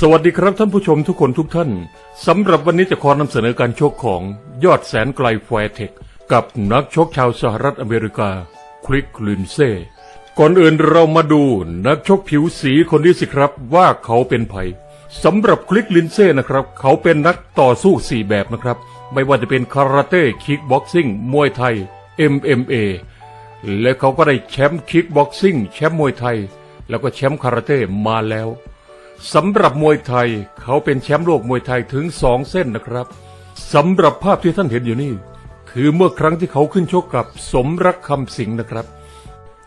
สวัสดีครับท่านผู้ชมทุกคนทุกท่าน สำหรับวันนี้จะขอนำเสนอการชกของยอดแสนไกลแฟร์เทคกับนักชกชาวสหรัฐอเมริกาคริกลินเซ่ก่อนอื่นเรามาดูนักชกผิวสีคนนี้สิครับว่าเขาเป็นไผสำหรับคลิกลินเซ่นะครับ เขาเป็นนักต่อสู้สี่แบบนะครับ ไม่ว่าจะเป็นคาราเต้คิกบ็อกซิ่งมวยไทย MMA และเขาก็ได้แชมป์คิกบ็อกซิ่งแชมป์มวยไทย แล้วก็แชมป์คาราเต้มาแล้ว สำหรับมวยไทยเขาเป็นแชมป์โลกมวยไทยถึงสองเส้นนะครับสำหรับภาพที่ท่านเห็นอยู่นี่ คือเมื่อครั้งที่เขาขึ้นชกกับสมรักคำสิงห์นะครับ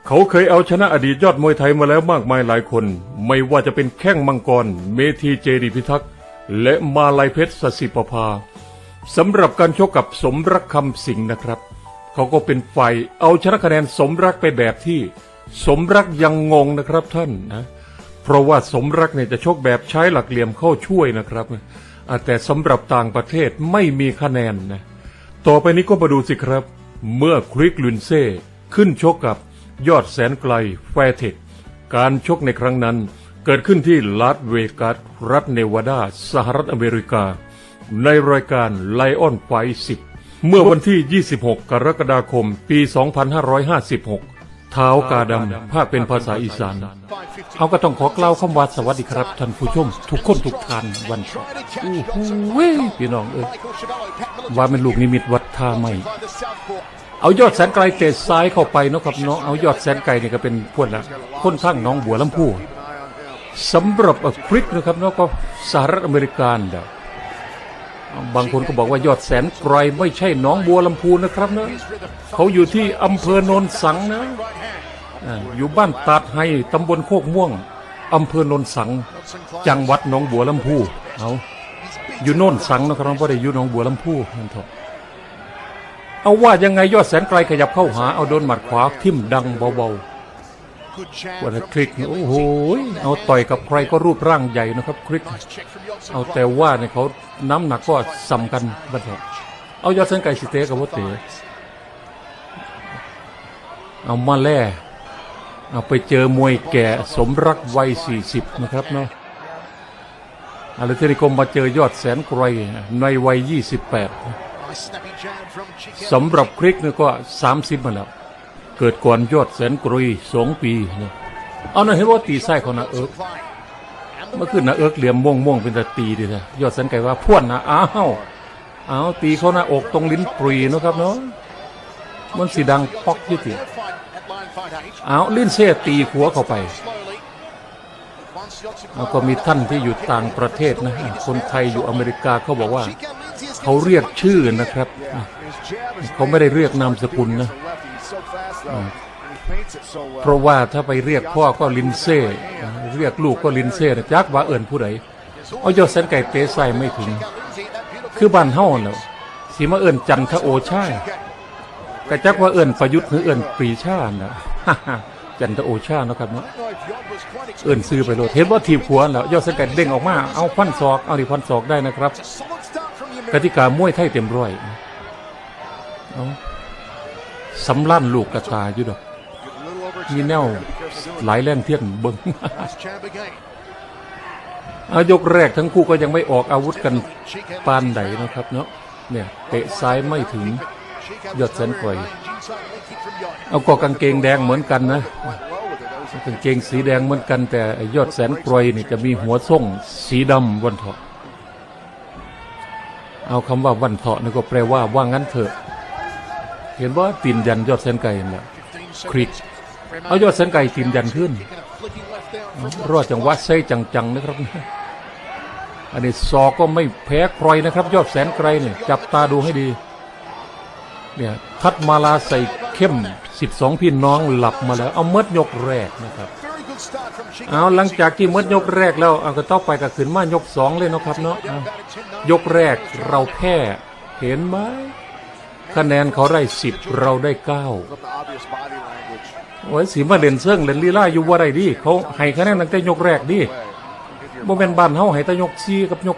เขาเคยเอาชนะอดีตยอดมวยไทยมาแล้วมากมายหลายคน ไม่ว่าจะเป็นแข้งมังกร เมธีเจดีพิทักษ์และมาลายเพชรสสิปภาสำหรับการชกกับสมรักคำสิงห์นะครับ เขาก็เป็นฝ่ายเอาชนะคะแนนสมรักไปแบบที่ สมรักยังงงนะครับท่านนะ ราะว่าสมรักเนี่ยจะชกแบบใช้หลักเหลี่ยมเข้าช่วยนะครับ แต่สำหรับต่างประเทศไม่มีคะแนนนะ ต่อไปนี้ก็มาดูสิครับ เมื่อคริกลุนเซ่ขึ้นชกกับยอดแสนไกลแฟร์เทคการชกในครั้งนั้นเกิดขึ้นที่ลาสเวกัสรัฐเนวาดา สหรัฐอเมริกา ในรายการไลออนไฟ10 เมื่อวันที่ 26 กรกฎาคม ปี 2556 เท้ากาดำภาคเป็นภาษาอีสาน เอาก็ต้องขอกล่าวคำว่าสวัสดีครับท่านผู้ชม ทุกคนทุกท่านวันนี้อู้หูยพี่น้องเอ้ยว่าเป็นลูกนิมิตวัดท่าไม่เอายอดแสนไกลเตะซ้ายเข้าไปนะครับเนาะเอายอดแสนไกลนี่ก็เป็นพวกละคนข้างน้องบัวลำพูสำหรับอ่อคริกนะครับเนาะก็สหรัฐอเมริกันเด้อ บางคนก็บอกว่ายอดแสนไกลไม่ใช่น้องบัวลำพูนะครับเนะเขาอยู่ที่อำเภอโนนสังนะอยู่บ้านตาดไฮตำบลโคกม่วงอำเภอโนนสัง จังหวัดหนองบัวลำพูเอาอยู่โน่นสังนะครับเพราะได้อยู่หนองบัวลำพูนั่นเถอะเอาว่ายังไงยอดแสนไกลขยับเข้าหาเอาโดนหมัดขวาทิ่มดังเบาๆ วันคลิกนี่โอ้โหเอาต่อยกับใครก็รูปร่างใหญ่นะครับคลิกเอาแต่ว่าเนี่ยเขาน้ำหนักก็สำกันบัดเถอะเอายอดแสนไกลสิเตะกับว่าเตะเอามาแล่เอาไปเจอมวยแก่สมรักวัยสี่สิบนะครับเนาะอะไรที่นิคมมาเจอยอดแสนไกลในวัยยี่สิบแปดสำหรับคริกเนี่ยก็สามสิบมาแล้ว เกิดก่อนยอดแสนกรุยสองปีเนี่ยเอาหน่อยเห็นว่าตีไส้ของนาเอิกเมื่อคืนนาเอิกเหลี่ยมม่วงม่วงเป็นตะตีดีนะยอดแสนไก่ว่าพ่วนนะอ้าวอ้าวตีเขาหน้าอกตรงลิ้นปรีนะครับเนาะมันสีดังปอกยี่ติอ้าวลิ้นเสียตีหัวเข้าไปแล้วก็มีท่านที่อยู่ต่างประเทศนะคนไทยอยู่อเมริกาเขาบอกว่า เขาเรียกชื่อนะครับ เขาไม่ได้เรียกนามสกุลนะ เพราะว่าถ้าไปเรียกพ่อก็ลินเซ่เรียกลูกก็ลินเซ่จักว่าเอิญผู้ใดเอายอดแสนไก่เตะใส่ไม่ถึง คือบ้านเฮาแล้วสีมาเอิญจันทโอชากระจักว่าเอิญประยุทธ์หรือเอิญปรีชานะจันทโอชาเนาะครับเนาะเอิญซื้อไปโลดเห็นว่าทีบหัวแล้วยอดแสนไก่เด้งออกมาเอาพันศอกเอาดิพันศอกได้นะครับกติกามวยไทยเต็มร้อยเอา สำลั่นลูกกระตายอยู่ดอกมีแนวหลายแล่นเทียนเบิ้งอายกแรกทั้งคู่ก็ยังไม่ออกอาวุธกันปานใดนะครับเนาะเนี่ยเตะซ้ายไม่ถึงยอดแสนไกวเอาก็กางเกงแดงเหมือนกันนะกางเกงสีแดงเหมือนกันแต่ยอดแสนกรยนี่จะมีหัวส่งสีดำวันเถาะเอาคำว่าวันเถาะนี่ก็แปลว่าว่างั้นเถอะ เห็นว่าตีนยันยอดแสนไก่นั่นแหละคริกเอายอดแสนไก่ตีนยันขึ้น รอดจังหวะใส่จังๆนะครับ อันนี้ซอก็ไม่แพ้ใครนะครับ ยอดแสนไกรเนี่ยจับตาดูให้ดี เนี่ยทัดมาลาใส่เข้ม 12 พี่น้องหลับมาแล้ว เอาเมดยกแรกนะครับเอาหลังจากที่เมดยกแรกแล้วเอาก็ต้องไปกับขืนมายกสองเลยนะครับเนาะยกแรกเราแพ้เห็นไหม คะแนนเขาได้สิบเราได้เก้าโอ้ยสีมาเล่นเซิงเล่นลีลาอยู่ว่าไรดีเขาให้คะแนนตั้งแต่ยกแรกดิบ่เป็นบ้านเฮาให้แต่ยกซีกับยก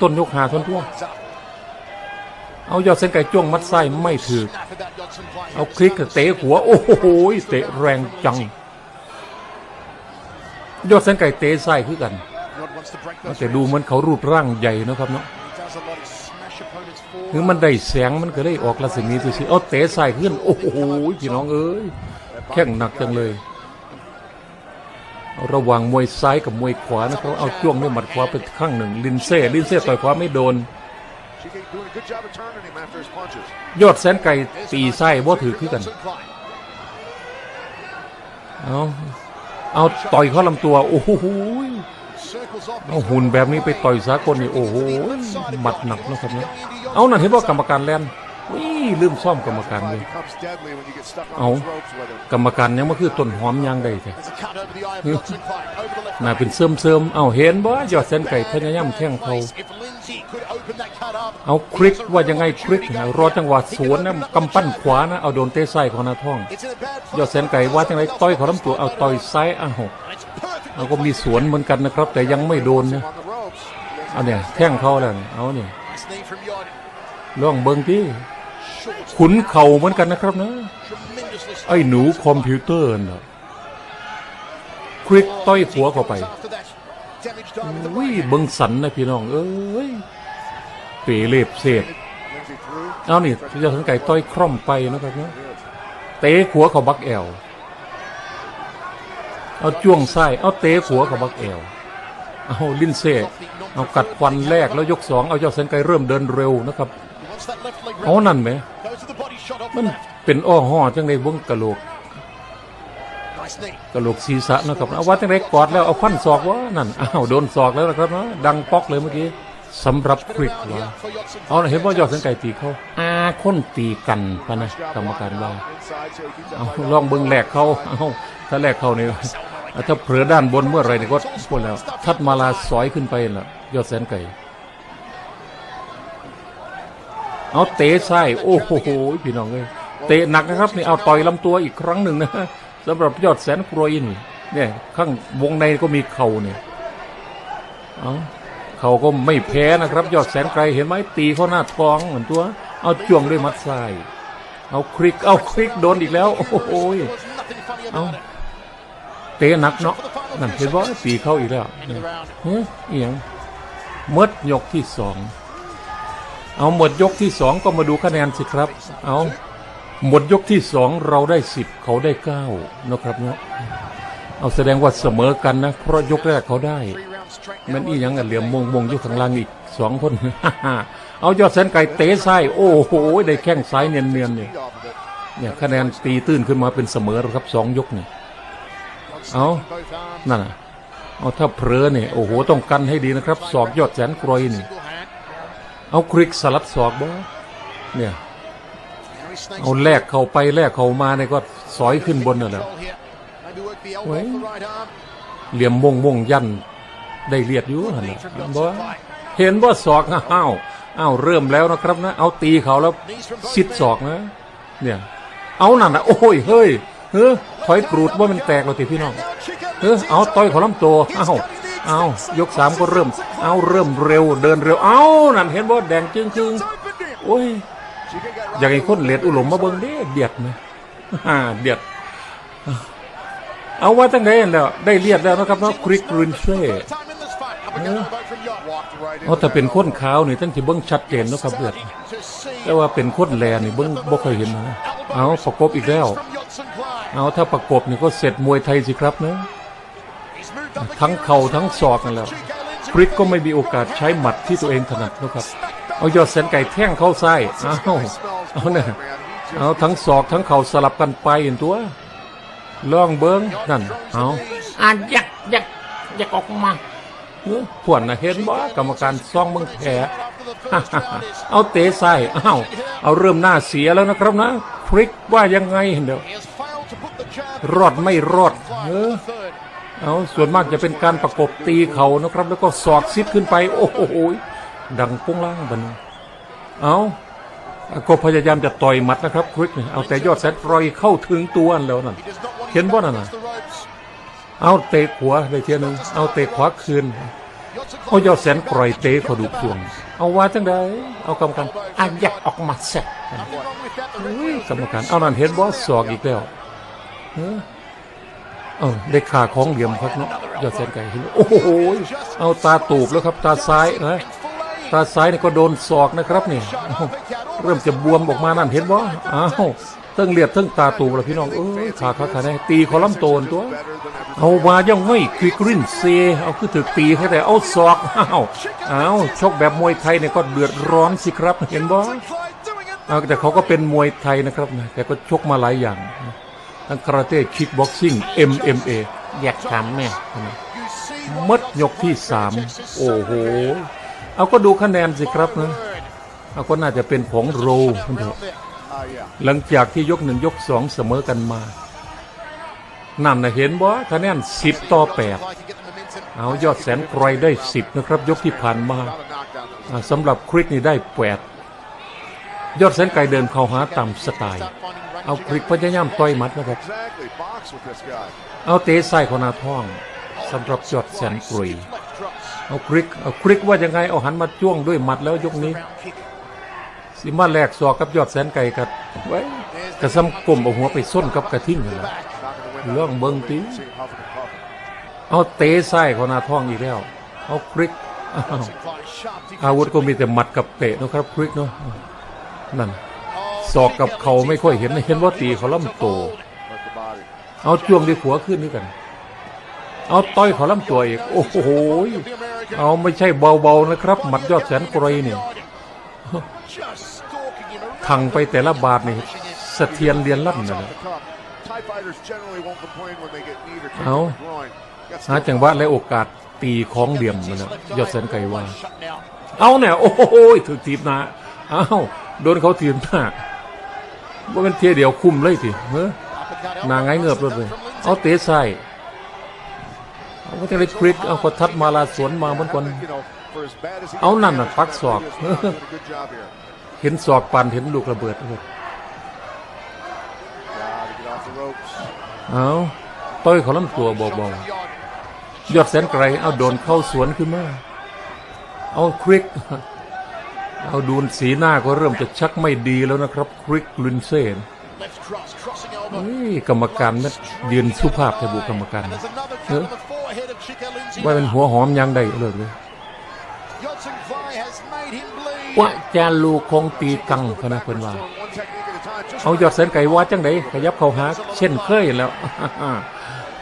ต้นยกหาทนทั่วเอายอดเส้นไก่จ้วงมัดไส้ไม่ถือเอาคลิกเตะหัวโอ้โหเตะแรงจัง ยอดเส้นไก่เตะไส้คือกันแต่ดูเหมันเขารูปร่างใหญ่นะครับเนาะ คือมันได้แสงมันก็ได้ออกรัศมีตัวสิเอาเตะใส่ขึ้น โอ้โหพี่น้องเอ้ยแข้งหนักจังเลย ระหว่างมวยซ้ายกับมวยขวานะครับเอาจ้วงด้วยหมัดขวาไปข้างหนึ่ง ลินเซ่ลินเซ่ต่อยขวาไม่โดน ยอดแสนไก่ตีไส้บ่ถือคือกัน เอาเอาต่อยเขาลำตัว โอ้โห เอาหุ่นแบบนี้ไปต่อยสากลนี่โอ้โหหมัดหนักนะครับเนี่ยเอานั่นเห็นว่ากรรมการแลนวิ่ลืมซ่อมกรรมการเลย becomes deadly when you get stuck on Oh. those ropes with him. กรรมการยังมาคือต้นหอมยางใดแท้ There's a cut over the eye of Wilson Klein. Over the left น่าเป็นเสริมเสริมๆเอาเห็นบ่ยอดแสนไก่พยายามแข้งเขา face. If Lindsay could open that cut up. เอาคลิกว่ายังไงคลิกนะรอจังหวะสวนนะกำปั้นขวานะเอาโดนเตะซ้ายของหนาท้อง It's in a bad ยอด place. แสนไก่ว่าจังไรต่อยเขาลำตัวเอาต่อยซ้ายอ้าว And it's perfect เอาก็มีสวนเหมือนกันนะครับ แต่ยังไม่โดนนะ on the ropes. เอาเนี่ยแท่งเขาแล้วเนี่ยเอาเนี่ย Nice knee from Yod. ลองเบิ้งที่ Short. ขุนเข่าเหมือนกันนะครับนะ Tremendously ไอ้หนูคอมพิวเตอร์น่ะคลิกต่อยหัวเข้าไป After that, damage done with the วิ right hand. เบิ้งสันนะพี่น้อง เอ้ยเปเล็บเศษ Lindsay through. เอานี่ยอดแสนไก่ต่อยคร่อมไปนะครับนะเตะหัวเขาบักแอล เอาจ้วงไส้เอาเตะหัวเขาบักแอลเอาลินเซ่เอากัดควันแรกแล้วยกสองเอาเจ้าแสนไกเริ่มเดินเร็วนะครับเอานั่นไหมมันเป็นอ้อห่อจังในวงกะโหลก Nice knee. กะโหลกศีรษะนะครับเอาว่าจังไรกอดแล้วเอาฟันศอกวะนั่นอ้าวโดนศอกแล้วนะครับนะดังป๊อกเลยเมื่อกี้สำหรับคลิกว่าเอาเห็นว่ายอดสังไก่ตีเขาอาคนตีกันพะนะกรรมการว่าเอาลองเบิ้งแหลกเขาเอาถ้าแหลกเขาเนี่ย ถ้าเผลอด้านบนเมื่อไรเนี่ยก็พูดแล้ว ทัดมาลาสอยขึ้นไปล่ะ ยอดแสนไก่ เอาเตะไส้โอ้โหพี่น้องเลยเตะหนักนะครับนี่เอาต่อยลำตัวอีกครั้งหนึ่งนะสำหรับยอดแสนกรวยนี่เนี่ยข้างวงในก็มีเข่าเนี่ยเอาเขาก็ไม่แพ้นะครับ ยอดแสนไกลเห็นไหมตีเข้าหน้าท้องเหมือนตัว เอาจ้วงด้วยมัดซ้าย เอาคลิกเอาคลิกโดนอีกแล้ว โอ้โห There was nothing funny about it. เตะหนักเนาะนั่นเห็นว่าตีเข้าอีกแล้ว End of the round. เฮ้ยเอียงหมดยกที่สองเอาหมดยกที่สองก็มาดูคะแนนสิครับ เอาหมดยกที่สองเราได้สิบเขาได้เก้านะครับเนาะเอาแสดงว่าเสมอกันนะ เพราะยกแรกเขาได้ Three round straight. มันอีหยังกันเหลี่ยมมงมงอยู่ข้างล่างอีกสองคน เอายอดแสนไก่เตะซ้ายโอ้โหได้แข้งซ้ายเนียนๆเนี่ย Feet off of it. เนี่ยคะแนนตีตื้นขึ้นมาเป็นเสมอแล้วครับสองยกเนี่ย Yodson Oh. taking both arms. นั่นน่ะเอาถ้าเผลอเนี่ยโอ้โหต้องกันให้ดีนะครับศอกยอดแสนกรอยนี่ เอาคลิกสลัดศอกบ่เนี่ย เอาแลกเข้าไปแลกเข้ามาเนี่ยก็สอยขึ้นบนนั่นแหละ control here. Maybe work the elbow Well. off the right arm. เหลี่ยมมงมงยันได้เลียดอยู่หั่นะเห็นบ่เห็นว่าศอกอ้าวอ้าวเริ่มแล้วนะครับนะ เอาตีเขาแล้วสิดศอกนะ เนี่ย เอานั่นนะโอ้ยเฮ้ย เฮ้ยถอยกรูดว่ามันแตกเลยทีพี่น้องเออเอาต่อยขาลำตัวเอาเอายกสามก็เริ่ม เอาเริ่มเร็วเดินเร็ว เอานั่นเห็นบ่แดงจึงจึงโอ้ยอยากให้คนเลียดอุหลมมาเบิ่งเด้เดียดไหมฮ่าเดียด เอาว่าตั้งแต่แล้วได้เลียดแล้วนะครับเนาะคริกรุนเซ่เอาแต่เป็นคนขาวนี่ตั้งที่เบิ่งชัดเจนนะครับเลือดแต่ว่าเป็นคนแลนี่เบิ่งบ่เคยเห็นนะเอาประกบอีกแล้ว เอาถ้าประกบนี่ก็เสร็จมวยไทยสิครับเนาะ He's moved up ทั้ง again. เข่าทั้งศอกนั่นแหละ Chico Lindsay. คริกก็ไม่มีโอกาสใช้หมัดที่ตัวเองถนัดนะครับ เอายอดแสนไก่แท่งเข้าซ้ายเอาเอาเนี่ยเอาทั้งศอกทั้งเข่าสลับกันไปเห็นตัวลองเบิ้งนั่นเอาอ่านยักยักยักออกมาเออพวนนะเห็นบ่กรรมการซ่องเมึงแผลเอาเตะซ้ายอ้าวเอาเริ่มหน้าเสียแล้วนะครับนะคริกว่ายังไงเดี๋ยว รอดไม่รอด เออเอาส่วนมากจะเป็นการประกบตีเขานะครับ แล้วก็สอดซิดขึ้นไป โอ้โหดังปุ้งล่างบันเอาก็พยายามจะต่อยหมัดนะครับคริกเอาแต่ยอดแสนปล่อยเข้าถึงตัวแล้วนั่นเห็นบ่นั่นนะเอาเตะขวาได้เทียหนึงเอาเตะขวาคืนเอายอดแสนปล่อยเตะเขาดุส่วงเอาว่าจังไดเอากรรมการอะยักออกมาแซ่บ Nothing wrong with that. The อุ้ย referee กรรมการเอานั่นเห็นบอสอกอีกแล้ว เออเออได้ขาของเหลี่ยมครับเนาะยอดแสนไก่เห็นไหมโอ้โหเอาตาตูบแล้วครับ ตาซ้ายนะตาซ้ายนี่ก็โดนศอกนะครับนี่เอ้าเริ่มจะบวมออกมานั่นเห็นบ่อ้าวเทั้งเลียดทั้งตาตูบแล้วพี่น้องเอ้ยขาขาขาแน่ตีคอลัมน์โตนตัว เอามายังไม่ควิกรินเซเอาคือถึกตีแค่แต่เอาศอกอ้าวอ้าวชกแบบมวยไทยเนี่ยก็เดือดร้อนสิครับเห็นบ่เอาแต่เขาก็เป็นมวยไทยนะครับนะแต่ก็ชกมาหลายอย่างนะ ทั้งคาราเต้คิกบ็อกซิ่ง MMA แยกทำแม่มดยกที่สามโอ้โห เอาก็ดูคะแนนสิครับนะเอาก็น่าจะเป็นของโรมันเถอะหลังจากที่ยกหนึ่งยกสองเสมอกันมานั่นนะเห็นบ่คะแนนสิบต่อแปดเอายอดแสนไกรได้สิบนะครับ ยกที่ผ่านมาอ่าสำหรับคริกนี่ได้แปด ยอดแสนไก่เดินเข้าหาตามสไตล์ เอาคลิกพยายามต่อยหมัดนะครับ Exactly. Box with this guy. เอาเตะใส่ขนาท้องสำหรับยอดแสนกรีเอาคลิกเอาคลิกว่ายังไงเอาหันมาจ้วงด้วยหมัดแล้วยกนี้สิมาแลกศอกกับยอดแสนไก่กัดไว้กระซ้ำกลมเอาหัวไปส้นกับกระทิ้งนั่นแหละ Not gonna win เรื่องเบิงตี See him huffing and puffing. เอาเตะใส่ขนาท้องอีกแล้ว เอาคลิกอ้าว Sharp อาวุธก็มีแต่หมัดกับเตะนะครับคลิกเนาะ นั่นศอกกับเขาไม่ค่อยเห็นเห็นว่าตีเขาล่ำโต Let the body. เอาจ้วงด้วยหัวขึ้นนี่กัน เอาต้อยเขอลำตัวอีกโอ้โหเอาไม่ใช่เบาๆนะครับหมัดยอดแสนไกรนี่ Just stalking him around ทังไปแต่ละบาทนี่สะเทียนเรียนลั่นนะ the cup. Thai fighters generally won't complain when they get kneed or kicked Áo. in the groin. Got หาจังหวะและโอกาสตีของเหลี่ยมมันนะยอดแสนไกรว่าเอาเนี่ยโอ้โหถือทีบนาเอา โดนเขาทีบหน้าว่าเป็นเทียเดียวคุ้มเลยทีเฮ้อนาไงเงือบเลยเอาเตะใส่เอาก็จะได้คลิกเอากดทัดมาลาสวนมาเหมือนกันเอานั่นน่ะปักศอกเห็นศอกปันเห็นลูกระเบิดเลยเอาต้อยเขาลำตัวเบาๆยอดแสนไกลเอาโดนเข้าสวนขึ้นมาเอาคริก เอาดูสีหน้าก็เริ่มจะชักไม่ดีแล้วนะครับคริกลุนเซน Left cross, crossing elbow. เฮ้ยกรรมการนั่นยืนสุภาพแต่บุกรรมการ And there's another cut Huh? on the forehead of Chico Lindsay. ว่าเป็นหัวหอมยังได้เลยเลย Yodson Fly has made him bleed. ว่าจาลูคงตีกังคณะเพิ่นว่า Throwing one technique at a time. Just เอายอดแสนไก่ว่าจังไดขยับเข้าหาเช่นเคยแล้ว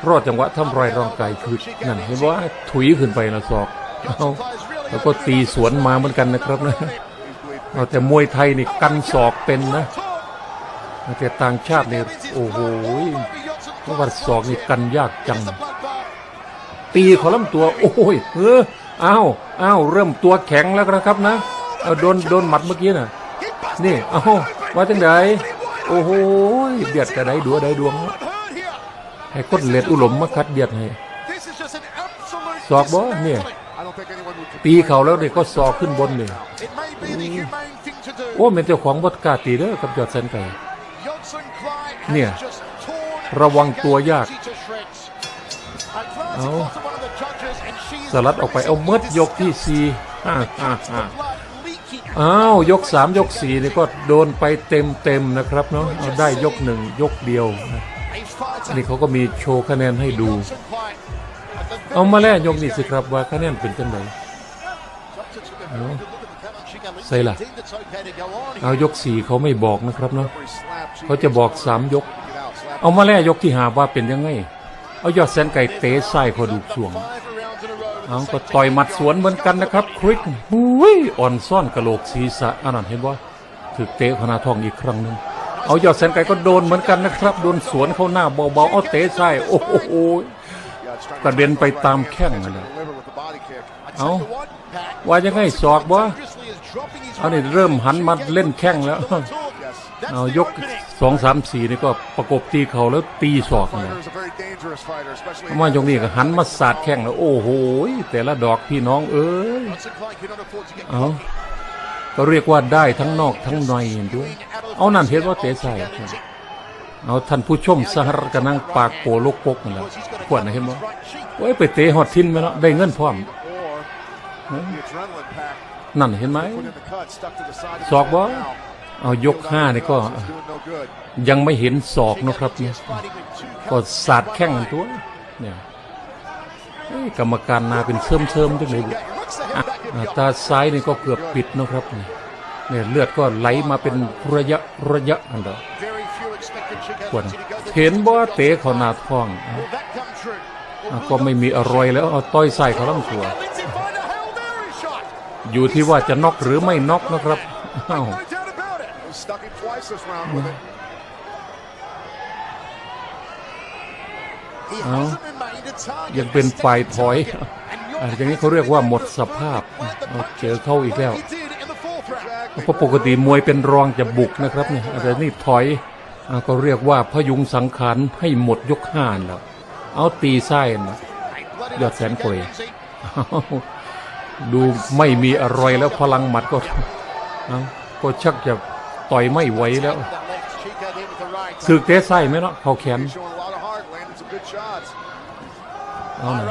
รอดจังหวะทำรอยร่างกายคือนั่นเห็นว่าถุยขึ้นไปนะศอกเอาแล้วก็ตีสวนมาเหมือนกันนะครับนะ he's bleeding. เอาแต่มวยไทยนี่กันศอกเป็นนะแต่ต่างชาติเนี่ยโอ้โหเพราะว่าศอกนี่กันยากจัง ตีเขาลำตัว โอ้ยเอออ้าวอ้าวเริ่มตัวแข็งแล้วนะครับนะเอาโดนโดนหมัดเมื่อกี้น่ะ นี่เอ้าว่าจังไดโอ้โหเบียดกระไดดัวไดดวง ให้คนเล็ดอุหลมมาคัดเบียดให้ศอกบ่เนี่ยตีเขาแล้วเนี่ยก็ศอกขึ้นบนเลย โอ้เป็นเจ้าของบดกาตีเด้อกับยอดแสนไก่ Yodson Fly has Nè, just torn ระวังตัวยาก Lindsay to shreds. A glance Áo. across at one of the judges and she's สลัดออกไปเอาเมดยกที่สี่อ้าวยกสามยกสี่นี่ก็โดนไปเต็มเต็มนะครับเนาะเอาได้ยกหนึ่งยกเดียวนี่เขาก็มีโชว์คะแนนให้ดู เอามาแล้วยกนี่สิครับว่าคะแนนเป็นจังได Doctor took a very good look at the count on Chico Lindsay. Xây là. Deemed it's okay to go on เอายกสี่เขาไม่บอกนะครับเนาะเขาจะบอกสามยก เอามาแล้วยกที่หาว่าเป็นยังไง เอายอดแสนไก่เตะใส่พอดูช่วงเอาก็ต่อยหมัดสวนเหมือนกันนะครับคริกหุยอ่อนซ่อนกระโหลกศีรษะอันนั้นเห็นว่าถึกเตะขนาทองอีกครั้งหนึ่งเอายอดแสนไก่ก็โดนเหมือนกันนะครับโดนสวนเข้าหน้าเบาๆเอาเตะใส่โอ้โหกระเด็นไปตามแข้งนั่นแหละ deliver with the body kick. I Áo. tell you what, Pat, ว่ายังไงศอกบ่ dangerously is dropping his เอานี่ right เริ่มหันมา hand. เล่นแข้งแล้ว Yes. That's เอา the ยก opening. สองสามสี่นี่ก็ประกบตีเขาแล้วตีศอกเลย Fighter is a very dangerous fighter, especially เอามายกนี่ก็หันมาสาดแข้งแล้ว โอ้โหแต่ละดอกพี่น้องเอ้ย Hudson Clyde cannot afford to get เอาก็เรียกว่าได้ทั้งนอกทั้งในด้วย เอานั่นเห็นว่าเตะใส่เอาท่านผู้ชมสหรัฐกำลังปากโปโลกปกนั่นแหละขวดนะเห็นบ่ right cheek โอ้ยไปเตะฮอดทินมาแล้วได้เงินพร้อม นั่นเห็นไหมศอกบ่เอายกห้านี่ก็ยังไม่เห็นศอกนะครับเนี่ยก็สาดแข้งกันตัวเนี่ยกรรมการนาเป็นเชิมเชิมๆจังเลยตาซ้ายนี่ก็เกือบปิดนะครับนี่เนี่ยเลือดก็ไหลมาเป็นระยะระยะอันเดียวควรเห็นบ่เตะเขาหนาท้องก็ไม่มีอร่อยแล้วเอาต้อยใส่เขาลำตัว อยู่ที่ว่าจะน็อกหรือไม่น็อกนะครับอ้าว No doubt about it. He stuck him twice this round with it. He Oh. hasn't remained a target. ยังเป็นฝ่ายถอย And you're อะอย่างนี้เขาเรียกว่าหมดสภาพเอาเจอเข้าอีกแล้ว He did in the fourth round. เพราะปกติมวยเป็นรองจะบุกนะครับเนี่ยแต่นี่ถอยอะก็เรียกว่าพยุงสังขารให้หมดยกห้าแล้วเอาตีไส้นะ Blooded Dạ, up chén Chicago quỳ. Lindsay. อ้าว ดูไม่มีอร่อยแล้วพลังหมัดก็ก็ชักจะต่อยไม่ไหวแล้วสึกเตะไส้ไหมเนาะเขาแขนเอาหน่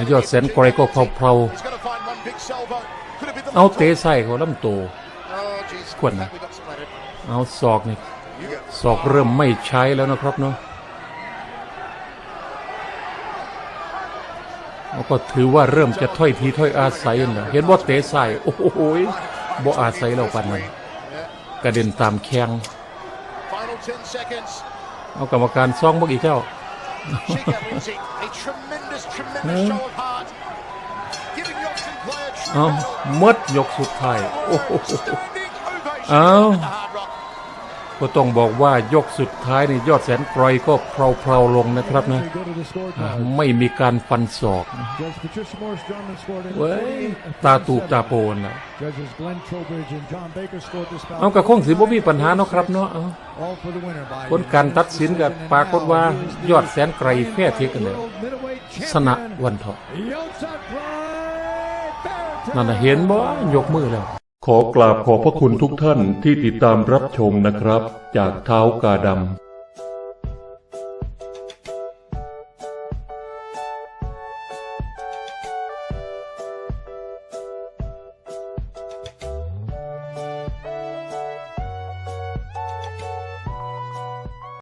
อยยอดแสนไกรก็เขาเพลาเอาเตะไส้เขาล้ำโตขวดนะเอาศอกนี่ศอกเริ่มไม่ใช้แล้วนะครับเนาะเอา ก็ถือว่าเริ่มจะถ้อยทีถ้อยอาศัยนะเห็นว่าเตะใส่โอ้โหยบ่อาศัยเราปันมันกระเด็นตามแข้ง final 10 seconds. เอากรรมการซ่องบักอีกแล้ว Chico Lindsay, a tremendous, tremendous show of heart. Giving the Oxen player true เอา battle. หมดยกสุดท้ายโอ้โห Standing ก็ต้องบอกว่ายกสุดท้ายนี่ยอดแสนไกรก็เพลาๆลงนะครับนะ We go to the อ่า scorecard. ไม่มีการฟันศอก Judge Patricia Morris Drummond scored in เว้ย48ตาตูบตาโปนนะ Judges Glenn Trowbridge and John Baker scored this bout. เอากระคงสิบ่มีปัญหาเนาะครับเนาะเอา All for the winner by ผลการตัดสินกับปรากฏว่ายอดแสนไกรแพ้เทกันเลย World middleweight สนะ champion, วันเถาะ Yotsup Pride นั่นน่ะเห็นบ่ยกมือแล้ว ขอกราบขอบพระคุณทุกท่านที่ติดตามรับชมนะครับ จากเท้ากาดำ